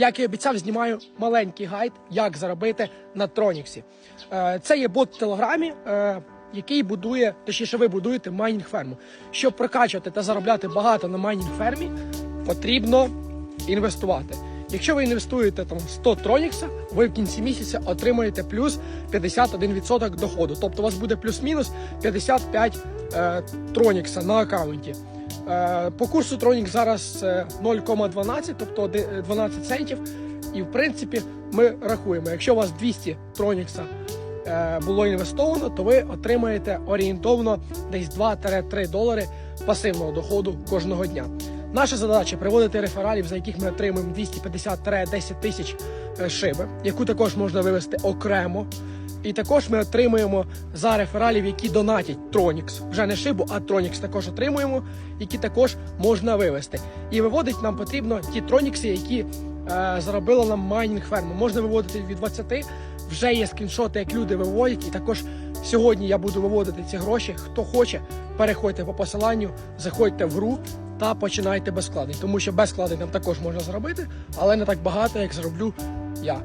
Як і обіцяв, знімаю маленький гайд, як заробити на Троніксі. Е, Це є бот в Телеграмі, е, який будує, точніше, ви будуєте майнінг ферму. Щоб прокачувати та заробляти багато на майнінг фермі, потрібно інвестувати. Якщо ви інвестуєте там 100 Тронікса, ви в кінці місяця отримаєте плюс 51% доходу. Тобто у вас буде плюс-мінус 55 е, Тронікса на аккаунті. Е, по курсу Тронік зараз е, 0,12, тобто е, 12 центів. І в принципі ми рахуємо, якщо у вас 200 Тронікса е, було інвестовано, то ви отримаєте орієнтовно десь 2-3 долари пасивного доходу кожного дня. Наша задача приводити рефералів, за яких ми отримуємо 250-10 тисяч е, шиби, яку також можна вивести окремо. І також ми отримуємо за рефералів, які донатять Тронікс. Вже не шибу, а Тронікс також отримуємо, які також можна вивести. І виводить нам потрібно ті Тронікси, які е, заробила нам майнінг ферму. Можна виводити від 20, вже є скріншоти, як люди виводять. І також сьогодні я буду виводити ці гроші. Хто хоче, переходьте по посиланню, заходьте в гру та починайте без вкладень. Тому що без вкладень нам також можна заробити, але не так багато, як зароблю я.